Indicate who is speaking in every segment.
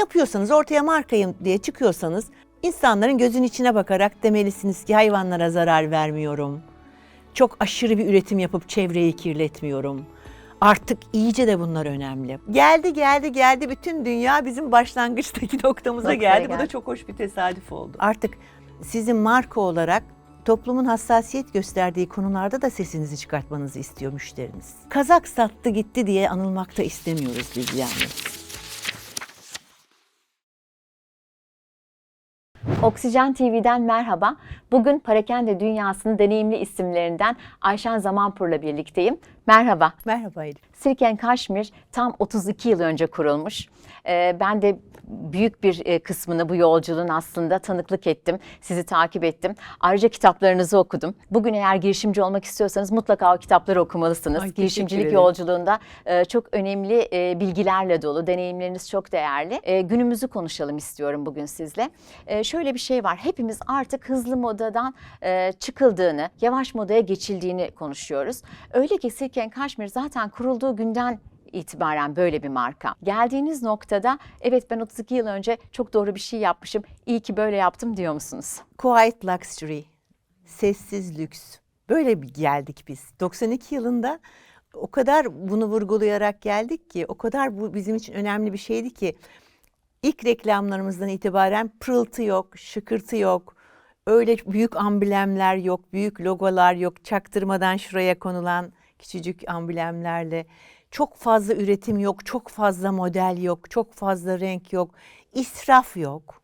Speaker 1: yapıyorsanız, ortaya markayım diye çıkıyorsanız insanların gözün içine bakarak demelisiniz ki hayvanlara zarar vermiyorum. Çok aşırı bir üretim yapıp çevreyi kirletmiyorum. Artık iyice de bunlar önemli. Geldi geldi geldi bütün dünya bizim başlangıçtaki noktamıza
Speaker 2: Noktaya
Speaker 1: geldi. Bu da
Speaker 2: geldi.
Speaker 1: çok hoş bir tesadüf oldu. Artık sizin marka olarak toplumun hassasiyet gösterdiği konularda da sesinizi çıkartmanızı istiyor müşteriniz. Kazak sattı gitti diye anılmak da istemiyoruz biz yani.
Speaker 2: Oksijen TV'den merhaba. Bugün Parakende dünyasının deneyimli isimlerinden Ayşen Zamanpur'la birlikteyim. Merhaba.
Speaker 1: Merhaba Elif.
Speaker 2: Sirken Kaşmir tam 32 yıl önce kurulmuş. Ee, ben de büyük bir e, kısmını bu yolculuğun aslında tanıklık ettim. Sizi takip ettim. Ayrıca kitaplarınızı okudum. Bugün eğer girişimci olmak istiyorsanız mutlaka o kitapları okumalısınız.
Speaker 1: Ay,
Speaker 2: Girişimcilik yolculuğunda e, çok önemli e, bilgilerle dolu. Deneyimleriniz çok değerli. E, günümüzü konuşalım istiyorum bugün sizle. E, şöyle bir şey var. Hepimiz artık hızlı modadan e, çıkıldığını, yavaş modaya geçildiğini konuşuyoruz. Öyle ki Silken Kaşmir zaten kurulduğu günden itibaren böyle bir marka. Geldiğiniz noktada evet ben 32 yıl önce çok doğru bir şey yapmışım. İyi ki böyle yaptım diyor musunuz?
Speaker 1: Quiet Luxury, sessiz lüks. Böyle bir geldik biz. 92 yılında o kadar bunu vurgulayarak geldik ki, o kadar bu bizim için önemli bir şeydi ki ilk reklamlarımızdan itibaren pırıltı yok, şıkırtı yok. Öyle büyük amblemler yok, büyük logolar yok. Çaktırmadan şuraya konulan küçücük amblemlerle. Çok fazla üretim yok, çok fazla model yok, çok fazla renk yok, israf yok.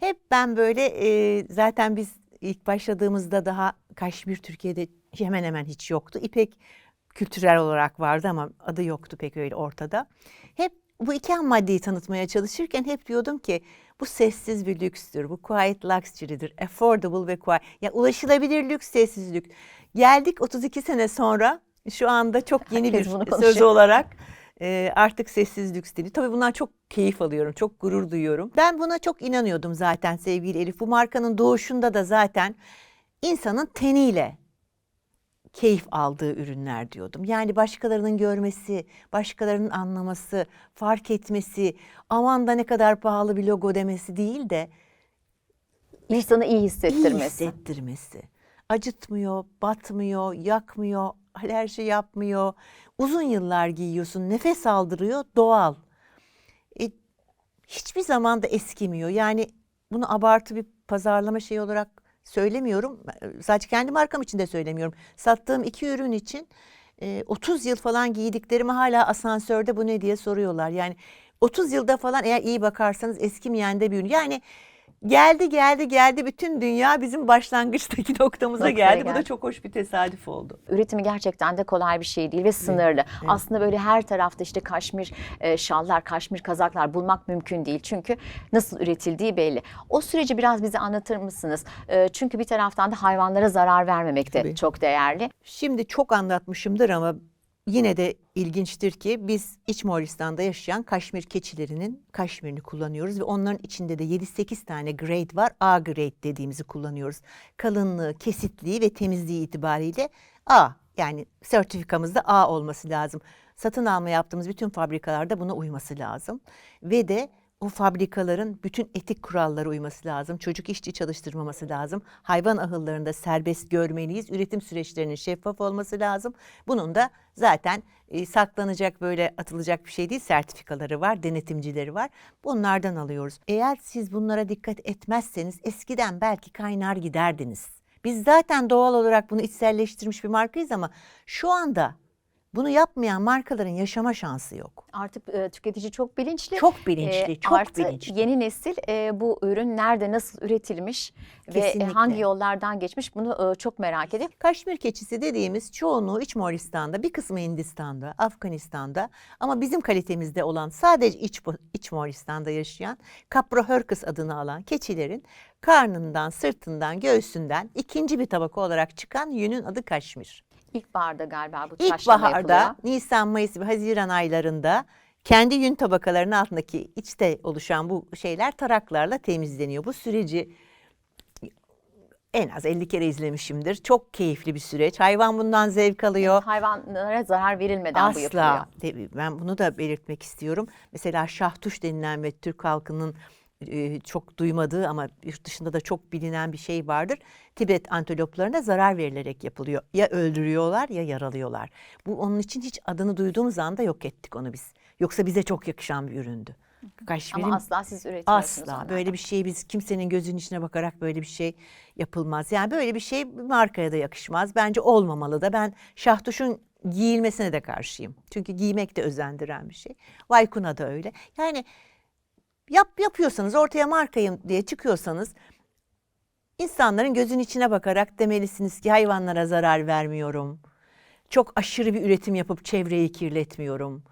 Speaker 1: Hep ben böyle e, zaten biz ilk başladığımızda daha Kaşmir Türkiye'de hemen hemen hiç yoktu. İpek kültürel olarak vardı ama adı yoktu pek öyle ortada. Hep bu iki ham maddeyi tanıtmaya çalışırken hep diyordum ki bu sessiz bir lükstür, bu quiet luxury'dir, affordable ve quiet. Ya ulaşılabilir lüks, sessiz lüks. Geldik 32 sene sonra şu anda çok yeni
Speaker 2: Herkes
Speaker 1: bir söz olarak e, artık sessiz lüks dedi. Tabii bundan çok keyif alıyorum, çok gurur duyuyorum. Ben buna çok inanıyordum zaten sevgili Elif. Bu markanın doğuşunda da zaten insanın teniyle keyif aldığı ürünler diyordum. Yani başkalarının görmesi, başkalarının anlaması, fark etmesi, aman da ne kadar pahalı bir logo demesi değil de
Speaker 2: İnsanı iyi
Speaker 1: iyi
Speaker 2: hissettirmesi.
Speaker 1: hissettirmesi. Acıtmıyor, batmıyor, yakmıyor, alerji yapmıyor. Uzun yıllar giyiyorsun, nefes aldırıyor, doğal. E, hiçbir zaman da eskimiyor. Yani bunu abartı bir pazarlama şeyi olarak söylemiyorum. Sadece kendi markam için de söylemiyorum. Sattığım iki ürün için e, 30 yıl falan giydiklerimi hala asansörde bu ne diye soruyorlar. Yani 30 yılda falan eğer iyi bakarsanız eskimeyen de bir ürün. Yani geldi geldi geldi bütün dünya bizim başlangıçtaki noktamıza
Speaker 2: Noktaya
Speaker 1: geldi. Bu da
Speaker 2: geldi.
Speaker 1: çok hoş bir tesadüf oldu.
Speaker 2: Üretimi gerçekten de kolay bir şey değil ve sınırlı. Aslında böyle her tarafta işte kaşmir e, şallar, kaşmir kazaklar bulmak mümkün değil. Çünkü nasıl üretildiği belli. O süreci biraz bize anlatır mısınız? E, çünkü bir taraftan da hayvanlara zarar vermemek de
Speaker 1: Tabii.
Speaker 2: çok değerli.
Speaker 1: Şimdi çok anlatmışımdır ama yine de ilginçtir ki biz İç Moğolistan'da yaşayan kaşmir keçilerinin kaşmirini kullanıyoruz ve onların içinde de 7-8 tane grade var. A grade dediğimizi kullanıyoruz. Kalınlığı, kesitliği ve temizliği itibariyle A yani sertifikamızda A olması lazım. Satın alma yaptığımız bütün fabrikalarda buna uyması lazım. Ve de o fabrikaların bütün etik kurallara uyması lazım. Çocuk işçi çalıştırmaması lazım. Hayvan ahıllarında serbest görmeliyiz. Üretim süreçlerinin şeffaf olması lazım. Bunun da zaten e, saklanacak böyle atılacak bir şey değil. Sertifikaları var, denetimcileri var. Bunlardan alıyoruz. Eğer siz bunlara dikkat etmezseniz eskiden belki kaynar giderdiniz. Biz zaten doğal olarak bunu içselleştirmiş bir markayız ama şu anda bunu yapmayan markaların yaşama şansı yok.
Speaker 2: Artık e, tüketici çok bilinçli.
Speaker 1: Çok bilinçli,
Speaker 2: E,
Speaker 1: çok
Speaker 2: artı
Speaker 1: bilinçli.
Speaker 2: yeni nesil e, bu ürün nerede nasıl üretilmiş ve e,
Speaker 1: Kesinlikle.
Speaker 2: hangi yollardan geçmiş bunu e, çok merak ediyor.
Speaker 1: Kaşmir keçisi dediğimiz çoğunluğu İç Moğolistan'da, bir kısmı Hindistan'da, Afganistan'da ama bizim kalitemizde olan sadece İç, İç Moğolistan'da yaşayan Caprohörküs adını alan keçilerin karnından, sırtından, göğsünden ikinci bir tabaka olarak çıkan yünün adı Kaşmir.
Speaker 2: İlkbaharda galiba bu taşlama yapılıyor.
Speaker 1: İlkbaharda, Nisan, Mayıs ve Haziran aylarında kendi yün tabakalarının altındaki içte oluşan bu şeyler taraklarla temizleniyor. Bu süreci en az 50 kere izlemişimdir. Çok keyifli bir süreç. Hayvan bundan zevk alıyor.
Speaker 2: Hayvanlara zarar verilmeden bu yapılıyor.
Speaker 1: Asla. Ben bunu da belirtmek istiyorum. Mesela şahtuş denilen ve Türk halkının e, çok duymadığı ama yurt dışında da çok bilinen bir şey vardır. Tibet antiloplarına zarar verilerek yapılıyor. Ya öldürüyorlar ya yaralıyorlar. Bu onun için hiç adını duyduğumuz anda yok ettik onu biz. Yoksa bize çok yakışan bir üründü. Kaşmir'in
Speaker 2: Ama asla siz üretiyorsunuz
Speaker 1: Asla
Speaker 2: onlardan.
Speaker 1: böyle bir şey biz kimsenin gözünün içine bakarak böyle bir şey yapılmaz. Yani böyle bir şey bir markaya da yakışmaz. Bence olmamalı da. Ben şahtuşun giyilmesine de karşıyım. Çünkü giymek de özendiren bir şey. Vaykuna da öyle. Yani yap yapıyorsanız ortaya markayım diye çıkıyorsanız insanların gözün içine bakarak demelisiniz ki hayvanlara zarar vermiyorum. Çok aşırı bir üretim yapıp çevreyi kirletmiyorum.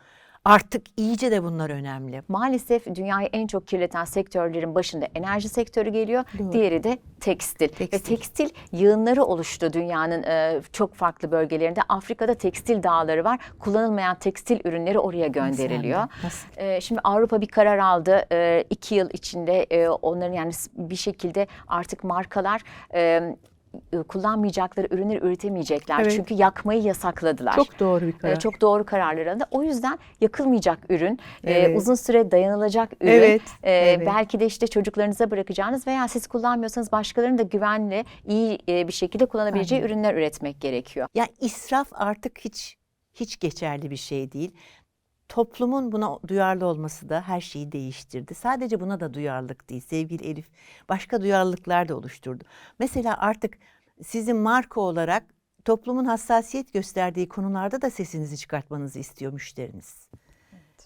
Speaker 1: Artık iyice de bunlar önemli.
Speaker 2: Maalesef dünyayı en çok kirleten sektörlerin başında enerji sektörü geliyor.
Speaker 1: Doğru.
Speaker 2: Diğeri de tekstil. Ve
Speaker 1: Tekstil.
Speaker 2: tekstil yığınları oluştu dünyanın e, çok farklı bölgelerinde. Afrika'da tekstil dağları var. Kullanılmayan tekstil ürünleri oraya gönderiliyor.
Speaker 1: Nasıl? Nasıl?
Speaker 2: E, şimdi Avrupa bir karar aldı. E, iki yıl içinde e, onların yani bir şekilde artık markalar e, kullanmayacakları ürünleri üretemeyecekler.
Speaker 1: Evet.
Speaker 2: Çünkü yakmayı yasakladılar.
Speaker 1: Çok doğru bir karar.
Speaker 2: Çok doğru kararlar alındı. O yüzden yakılmayacak ürün, e,
Speaker 1: Evet.
Speaker 2: uzun süre dayanılacak ürün,
Speaker 1: Evet,
Speaker 2: e,
Speaker 1: evet.
Speaker 2: belki de işte çocuklarınıza bırakacağınız veya siz kullanmıyorsanız başkalarının da güvenli, iyi e, bir şekilde kullanabileceği
Speaker 1: Aynen.
Speaker 2: ürünler üretmek gerekiyor.
Speaker 1: Yani israf artık hiç hiç geçerli bir şey değil. Toplumun buna duyarlı olması da her şeyi değiştirdi. Sadece buna da duyarlılık değil sevgili Elif. Başka duyarlılıklar da oluşturdu. Mesela artık sizin marka olarak toplumun hassasiyet gösterdiği konularda da sesinizi çıkartmanızı istiyor müşteriniz.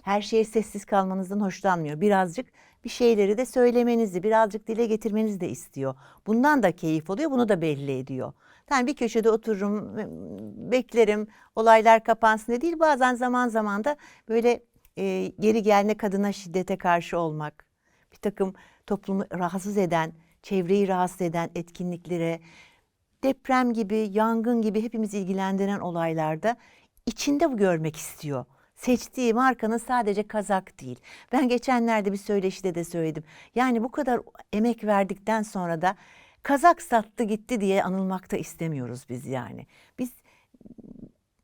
Speaker 1: Her şeye sessiz kalmanızdan hoşlanmıyor. Birazcık bir şeyleri de söylemenizi, birazcık dile getirmenizi de istiyor. Bundan da keyif oluyor, bunu da belli ediyor. Yani bir köşede otururum, beklerim, olaylar kapansın diye değil. Bazen zaman zaman da böyle e, geri gelme kadına şiddete karşı olmak, bir takım toplumu rahatsız eden, çevreyi rahatsız eden etkinliklere, deprem gibi, yangın gibi hepimizi ilgilendiren olaylarda içinde bu görmek istiyor. Seçtiği markanın sadece kazak değil. Ben geçenlerde bir söyleşide de söyledim. Yani bu kadar emek verdikten sonra da kazak sattı gitti diye anılmakta istemiyoruz biz yani. Biz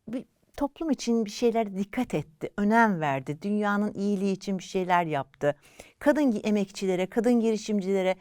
Speaker 1: bir toplum için bir şeyler dikkat etti, önem verdi. Dünyanın iyiliği için bir şeyler yaptı. Kadın emekçilere, kadın girişimcilere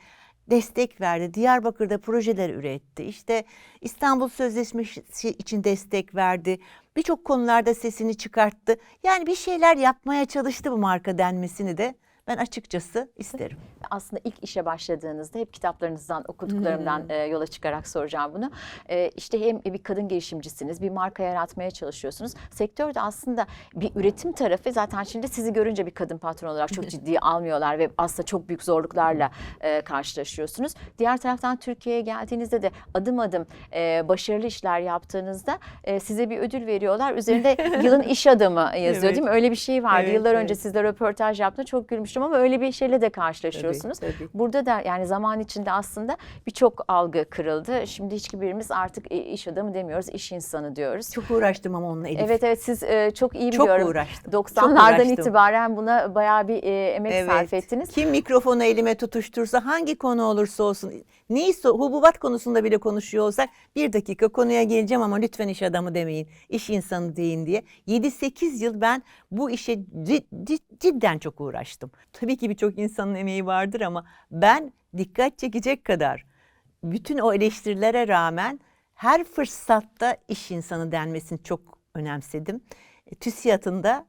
Speaker 1: destek verdi. Diyarbakır'da projeler üretti. İşte İstanbul Sözleşmesi için destek verdi. Birçok konularda sesini çıkarttı. Yani bir şeyler yapmaya çalıştı bu marka denmesini de ben açıkçası isterim.
Speaker 2: Aslında ilk işe başladığınızda hep kitaplarınızdan, okuduklarımdan e, yola çıkarak soracağım bunu. E, işte hem bir kadın girişimcisiniz, bir marka yaratmaya çalışıyorsunuz. Sektörde aslında bir üretim tarafı zaten şimdi sizi görünce bir kadın patron olarak çok ciddiye almıyorlar ve aslında çok büyük zorluklarla e, karşılaşıyorsunuz. Diğer taraftan Türkiye'ye geldiğinizde de adım adım e, başarılı işler yaptığınızda e, size bir ödül veriyorlar. Üzerinde yılın iş adamı yazıyor
Speaker 1: Evet.
Speaker 2: değil mi? Öyle bir şey vardı.
Speaker 1: Evet,
Speaker 2: Yıllar
Speaker 1: evet.
Speaker 2: önce sizle röportaj yaptım. Çok gülmüştüm ama öyle bir şeyle de karşılaşıyorsunuz.
Speaker 1: Tabii, tabii.
Speaker 2: Burada da yani zaman içinde aslında birçok algı kırıldı. Şimdi hiçbirimiz artık iş adamı demiyoruz, iş insanı diyoruz.
Speaker 1: Çok uğraştım ama onunla Elif.
Speaker 2: Evet evet siz e, çok iyi
Speaker 1: Çok
Speaker 2: biliyorum.
Speaker 1: uğraştım, çok
Speaker 2: 90'lardan
Speaker 1: uğraştım.
Speaker 2: itibaren buna bayağı bir e, emek sarf ettiniz.
Speaker 1: Kim mikrofonu elime tutuştursa hangi konu olursa olsun neyse hububat konusunda bile konuşuyor olsak bir dakika konuya geleceğim ama lütfen iş adamı demeyin. iş insanı deyin diye. 7-8 yıl ben bu işe cid- cid- cidden çok uğraştım. Tabii ki birçok insanın emeği vardır ama ben dikkat çekecek kadar bütün o eleştirilere rağmen her fırsatta iş insanı denmesini çok önemsedim. E, TÜSİAD'ın da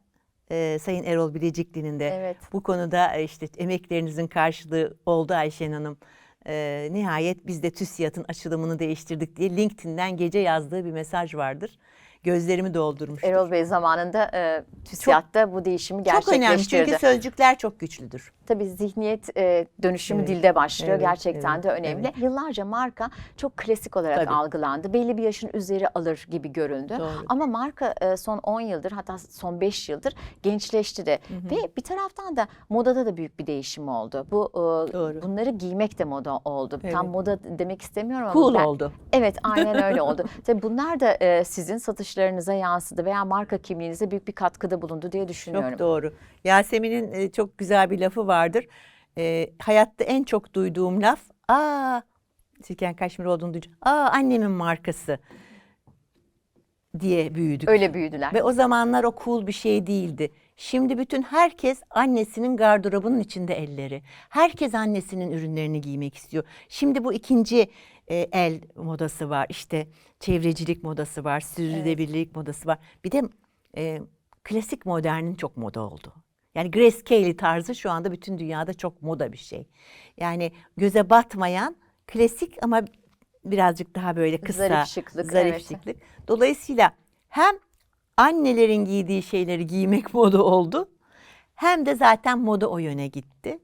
Speaker 1: e, Sayın Erol Bilecikli'nin de
Speaker 2: Evet.
Speaker 1: bu konuda e, işte emeklerinizin karşılığı oldu Ayşen Hanım. E, nihayet biz de TÜSİAD'ın açılımını değiştirdik diye LinkedIn'den gece yazdığı bir mesaj vardır. Gözlerimi doldurmuştur.
Speaker 2: Erol Bey zamanında e, TÜSİAD'da bu değişimi
Speaker 1: çok önemli
Speaker 2: gerçekleştirdi.
Speaker 1: çünkü sözcükler çok güçlüdür.
Speaker 2: Tabii zihniyet e, dönüşümü
Speaker 1: Evet,
Speaker 2: dilde başlıyor.
Speaker 1: evet,
Speaker 2: Gerçekten
Speaker 1: evet,
Speaker 2: de önemli.
Speaker 1: evet.
Speaker 2: Yıllarca marka çok klasik olarak
Speaker 1: Tabii.
Speaker 2: algılandı. Belli bir yaşın üzeri alır gibi göründü.
Speaker 1: Doğru.
Speaker 2: Ama marka e, son 10 yıldır hatta son 5 yıldır gençleşti de. Ve bir taraftan da modada da büyük bir değişim oldu. Bu e,
Speaker 1: Doğru.
Speaker 2: bunları giymek de moda oldu. Tam
Speaker 1: Evet.
Speaker 2: moda demek istemiyorum ama
Speaker 1: Cool
Speaker 2: ben-
Speaker 1: oldu.
Speaker 2: Evet aynen öyle oldu. Tabii bunlar da e, sizin satışlarınıza yansıdı veya marka kimliğinize büyük bir katkıda bulundu diye düşünüyorum.
Speaker 1: Çok doğru. Yasemin'in e, çok güzel bir lafı vardır. E, hayatta en çok duyduğum laf, aa Silken Kaşmir olduğunu duyunca aa annemin markası diye büyüdük.
Speaker 2: Öyle büyüdüler.
Speaker 1: Ve o zamanlar o cool bir şey değildi. Şimdi bütün herkes annesinin gardırobunun içinde elleri. Herkes annesinin ürünlerini giymek istiyor. Şimdi bu ikinci e, el modası var. İşte çevrecilik modası var, sürdürülebilirlik modası var. Bir de e, klasik modernin çok moda oldu. Yani Grace Kelly tarzı şu anda bütün dünyada çok moda bir şey. Yani göze batmayan klasik ama birazcık daha böyle kısa,
Speaker 2: Zarif şıklık,
Speaker 1: zarif
Speaker 2: evet.
Speaker 1: şıklık. Dolayısıyla hem annelerin giydiği şeyleri giymek moda oldu hem de zaten moda o yöne gitti.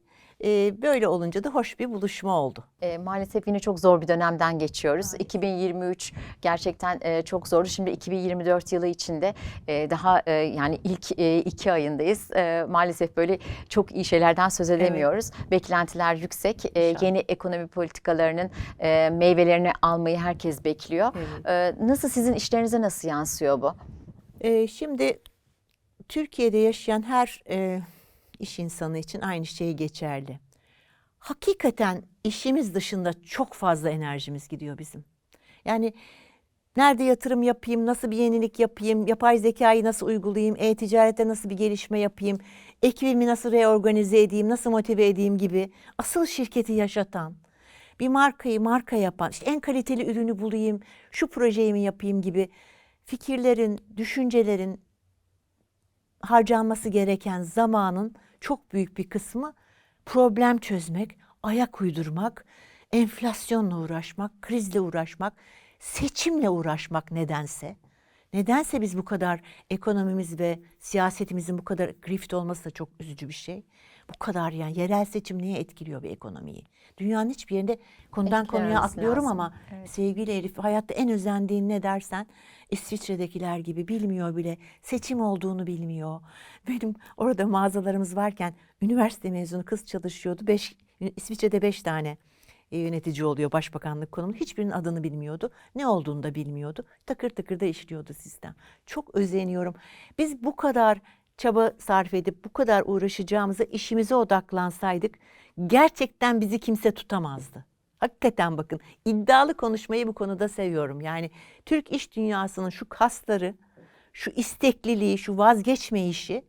Speaker 1: Ee, böyle olunca da hoş bir buluşma oldu.
Speaker 2: E, maalesef yine çok zor bir dönemden geçiyoruz. 2023 gerçekten e, çok zordu. Şimdi 2024 yılı içinde e, daha e, yani ilk e, iki ayındayız. E, maalesef böyle çok iyi şeylerden söz edemiyoruz. Beklentiler yüksek. E, yeni ekonomi politikalarının e, meyvelerini almayı herkes bekliyor. E, nasıl sizin işlerinize nasıl yansıyor bu?
Speaker 1: Ee, şimdi Türkiye'de yaşayan her e, iş insanı için aynı şey geçerli. Hakikaten işimiz dışında çok fazla enerjimiz gidiyor bizim. Yani nerede yatırım yapayım, nasıl bir yenilik yapayım, yapay zekayı nasıl uygulayayım, e-ticarette nasıl bir gelişme yapayım, ekibimi nasıl reorganize edeyim, nasıl motive edeyim gibi asıl şirketi yaşatan, bir markayı marka yapan, işte en kaliteli ürünü bulayım, şu projeyi mi yapayım gibi fikirlerin, düşüncelerin harcanması gereken zamanın çok büyük bir kısmı problem çözmek, ayak uydurmak, enflasyonla uğraşmak, krizle uğraşmak, seçimle uğraşmak nedense. Nedense biz bu kadar ekonomimiz ve siyasetimizin bu kadar grift olması da çok üzücü bir şey. Bu kadar yani yerel seçim neye etkiliyor bir ekonomiyi? Dünyanın hiçbir yerinde konudan konuya atlıyorum
Speaker 2: lazım.
Speaker 1: ama
Speaker 2: Evet.
Speaker 1: sevgili Elif hayatta en özendiğin ne dersen İsviçre'dekiler gibi bilmiyor bile. Seçim olduğunu bilmiyor. Benim orada mağazalarımız varken üniversite mezunu kız çalışıyordu. Beş, İsviçre'de beş tane e, yönetici oluyor başbakanlık konumu. Hiçbirinin adını bilmiyordu. Ne olduğunu da bilmiyordu. Takır takır da işliyordu sistem. Çok özeniyorum. Biz bu kadar çaba sarf edip bu kadar uğraşacağımıza işimize odaklansaydık gerçekten bizi kimse tutamazdı. Hakikaten bakın iddialı konuşmayı bu konuda seviyorum. Yani Türk iş dünyasının şu kasları, şu istekliliği, şu vazgeçmeyişi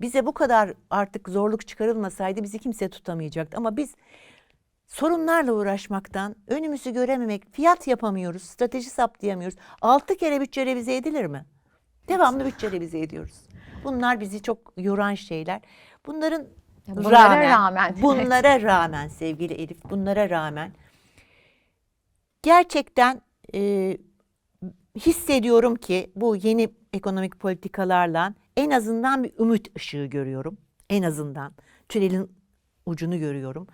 Speaker 1: bize bu kadar artık zorluk çıkarılmasaydı bizi kimse tutamayacaktı. Ama biz sorunlarla uğraşmaktan, önümüzü görememek, fiyat yapamıyoruz, strateji saptayamıyoruz. Altı kere bütçe revize edilir mi? Devamlı bütçe revize ediyoruz. Bunlar bizi çok yoran şeyler. Bunların
Speaker 2: Ya bunlara rağmen,
Speaker 1: bunlara rağmen sevgili Elif, bunlara rağmen gerçekten e, hissediyorum ki bu yeni ekonomik politikalarla en azından bir ümit ışığı görüyorum. En azından tünelin ucunu görüyorum.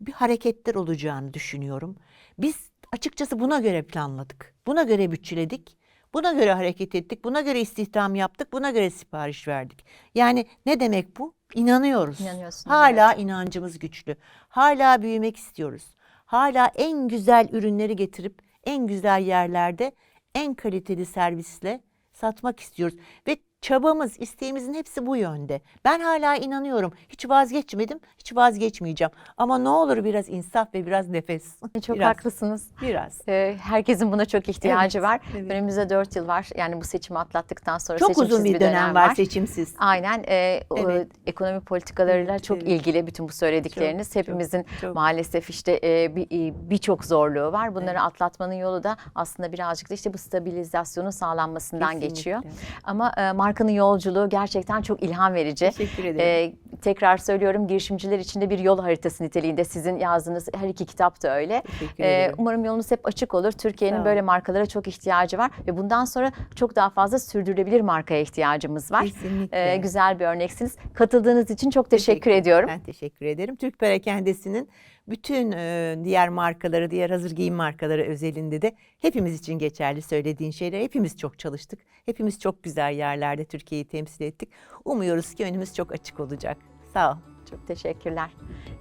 Speaker 1: Bir hareketler olacağını düşünüyorum. Biz açıkçası buna göre planladık. Buna göre bütçeledik. Buna göre hareket ettik. Buna göre istihdam yaptık. Buna göre sipariş verdik. Yani ne demek bu? İnanıyoruz. Hala inancımız güçlü. Hala büyümek istiyoruz. Hala en güzel ürünleri getirip en güzel yerlerde en kaliteli servisle satmak istiyoruz. Ve çabamız, isteğimizin hepsi bu yönde. Ben hala inanıyorum. Hiç vazgeçmedim, hiç vazgeçmeyeceğim. Ama ne olur biraz insaf ve biraz nefes.
Speaker 2: Çok
Speaker 1: biraz,
Speaker 2: haklısınız.
Speaker 1: Biraz.
Speaker 2: Ee, Herkesin buna çok ihtiyacı
Speaker 1: Evet,
Speaker 2: var.
Speaker 1: evet.
Speaker 2: Önümüzde dört yıl var. Yani bu seçimi atlattıktan sonra
Speaker 1: Çok
Speaker 2: seçimsiz
Speaker 1: uzun bir dönem, var, seçimsiz.
Speaker 2: Aynen e, o,
Speaker 1: Evet.
Speaker 2: ekonomi politikalarıyla
Speaker 1: Evet,
Speaker 2: çok
Speaker 1: evet.
Speaker 2: ilgili bütün bu söyledikleriniz.
Speaker 1: Çok,
Speaker 2: Hepimizin
Speaker 1: çok,
Speaker 2: maalesef işte e, bir- e, birçok zorluğu var. Bunları atlatmanın yolu da aslında birazcık da işte bu stabilizasyonun sağlanmasından
Speaker 1: Kesinlikle.
Speaker 2: geçiyor. Ama e, markanın yolculuğu gerçekten çok ilham verici.
Speaker 1: Teşekkür ederim.
Speaker 2: E, tekrar söylüyorum girişimciler için de bir yol haritası niteliğinde sizin yazdığınız her iki kitap da öyle.
Speaker 1: Teşekkür
Speaker 2: Ee, umarım yolunuz hep açık olur. Türkiye'nin böyle markalara çok ihtiyacı var ve bundan sonra çok daha fazla sürdürülebilir markaya ihtiyacımız var.
Speaker 1: Kesinlikle.
Speaker 2: Ee, güzel bir örneksiniz. Katıldığınız için çok teşekkür, ediyorum.
Speaker 1: Ben teşekkür ederim. Türk Perakendesi'nin bütün e, diğer markaları, diğer hazır giyim markaları özelinde de hepimiz için geçerli söylediğin şeyler. Hepimiz çok çalıştık. Hepimiz çok güzel yerlerde Türkiye'yi temsil ettik. Umuyoruz ki önümüz çok açık olacak. Sağ ol.
Speaker 2: Çok teşekkürler.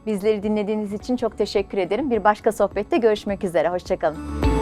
Speaker 2: Bizleri dinlediğiniz için çok teşekkür ederim. Bir başka sohbette görüşmek üzere. Hoşçakalın.